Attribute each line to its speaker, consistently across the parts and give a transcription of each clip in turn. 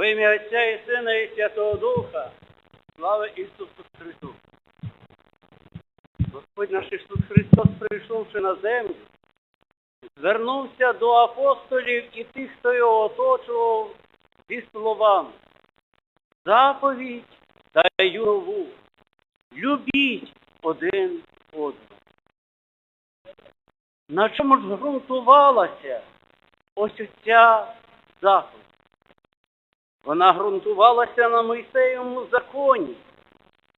Speaker 1: Во ім'я Отця і Сина і Святого Духа, слава Ісусу Христу. Господь наш Ісус Христос, прийшовши на землю, звернувся до апостолів і тих, хто його оточував, зі словами. Заповідь даю нову. Любіть один одного. На чому ж ґрунтувалася ось ця заповідь? Вона ґрунтувалася на Мойсеєвому законі,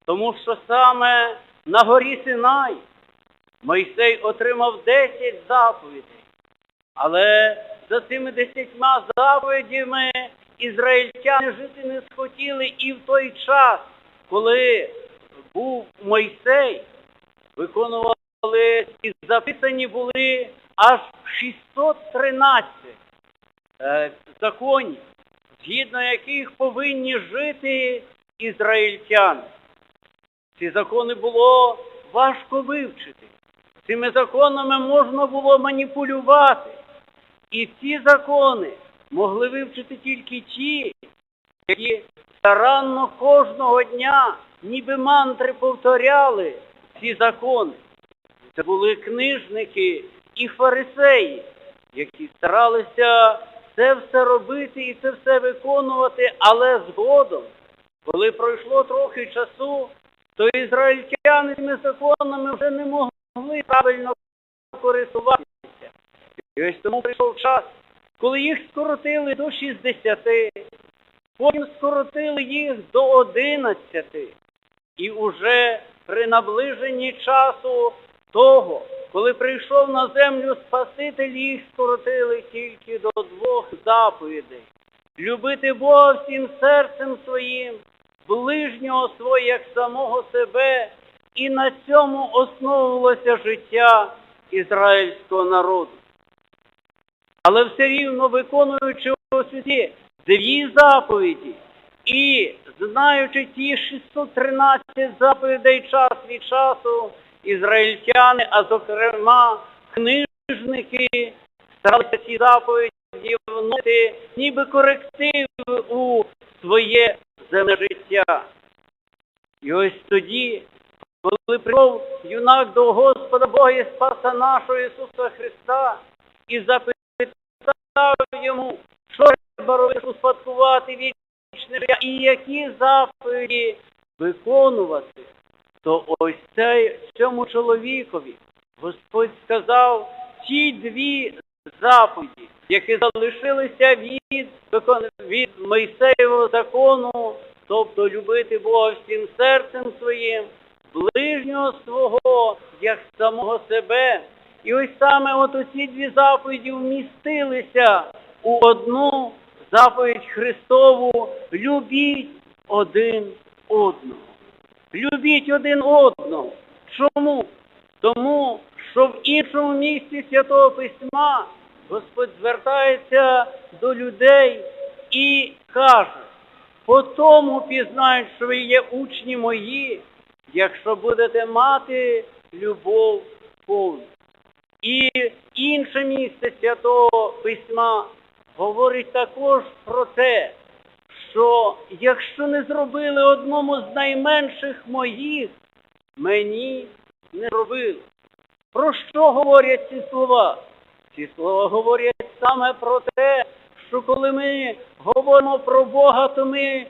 Speaker 1: тому що саме на горі Синай Мойсей отримав 10 заповідей. Але за цими десятьма заповідями ізраїльтяни жити не схотіли і в той час, коли був Мойсей, виконували і записані були аж 613 е, законів, згідно яких повинні жити ізраїльтяни. Ці закони було важко вивчити. Цими законами можна було маніпулювати. І ці закони могли вивчити тільки ті, які старанно кожного дня, ніби мантри повторяли ці закони. Це були книжники і фарисеї, які старалися це все робити і це все виконувати, але згодом, коли пройшло трохи часу, то ізраїльтяни цими законами вже не могли правильно користуватися. І ось тому прийшов час, коли їх скоротили до 60, потім скоротили їх до 11. І уже при наближенні часу того, коли прийшов на землю Спаситель, їх скоротили тільки до двох заповідей. Любити Бога всім серцем своїм, ближнього свого як самого себе, і на цьому основувалося життя ізраїльського народу. Але все рівно виконуючи ось ці дві заповіді і знаючи ті 613 заповідей час від часу, ізраїльтяни, а зокрема книжники, старалися ці заповіді вносити ніби коректив у своє земне життя. І ось тоді, коли прийшов юнак до Господа Бога і Спаса нашого Ісуса Христа і запитав йому, що треба робити успадкувати вічне життя і які заповіді виконувати, то ось цей цьому чоловікові Господь сказав ті дві заповіді, які залишилися від, від Мойсеєвого закону, тобто любити Бога всім серцем своїм, ближнього свого, як самого себе. І ось саме от оці дві заповіді вмістилися у одну заповідь Христову любіть один одного. Любіть один одного. Чому? Тому, що в іншому місці Святого Письма Господь звертається до людей і каже, по тому пізнають, що ви є учні мої, якщо будете мати любов повну. І інше місце Святого Письма говорить також про те, що якщо не зробили одному з найменших моїх, мені не робили. Про що говорять ці слова? Ці слова говорять саме про те, що коли ми говоримо про Бога, то ми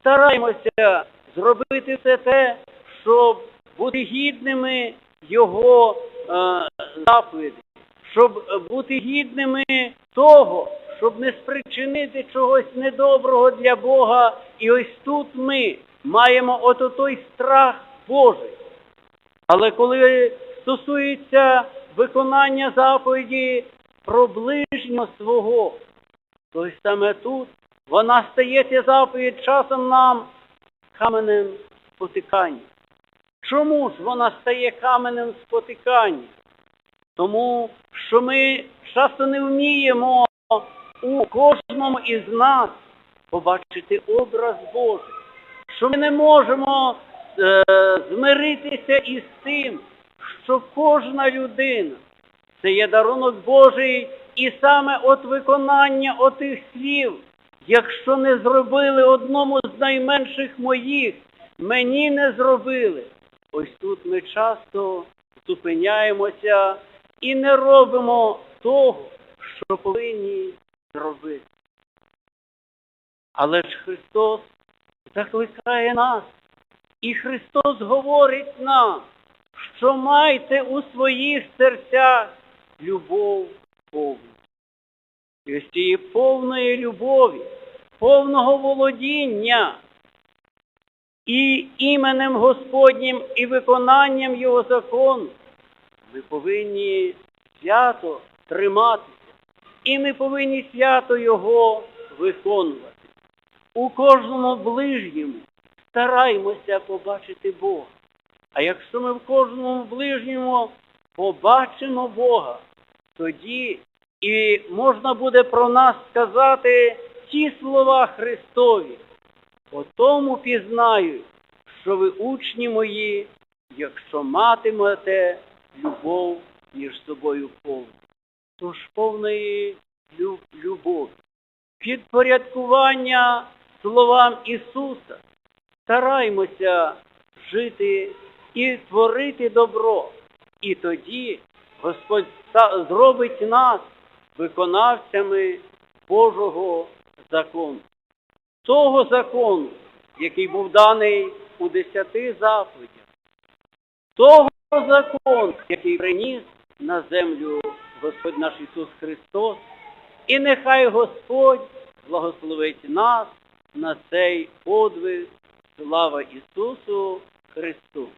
Speaker 1: стараємося зробити все те, щоб бути гідними Його е, заповідей, щоб бути гідними того, щоб не спричинити чогось недоброго для Бога. І ось тут ми маємо ото той страх Божий. Але коли стосується виконання заповіді про ближнього свого, то ось саме тут вона стає ця заповідь часом нам каменем спотикання. Чому ж вона стає каменем спотикання? Тому що ми часто не вміємо кожному із нас побачити образ Божий, що ми не можемо е, змиритися із тим, що кожна людина це є дарунок Божий, і саме от виконання отих слів якщо не зробили одному з найменших моїх, мені не зробили. Ось тут ми часто зупиняємося і не робимо того, що повинні зробити. Але ж Христос закликає нас, і Христос говорить нам, що майте у своїх серцях любов повну. І ось цієї повної любові, повного володіння і іменем Господнім, і виконанням Його закону ми повинні свято триматися, і ми повинні свято Його виконувати. У кожному ближньому стараймося побачити Бога. А якщо ми в кожному ближньому побачимо Бога, тоді і можна буде про нас сказати ті слова Христові. По тому пізнають, що ви учні мої, якщо матимете любов між собою повну. Тож повної лю- любові, підпорядкування словам Ісуса, стараймося жити і творити добро. І тоді Господь зробить нас виконавцями Божого закону. Того закону, який був даний у десяти заповідях. Того закону, який приніс на землю Господь наш Ісус Христос. І нехай Господь благословить нас на цей подвиг. Слава Ісусу Христу!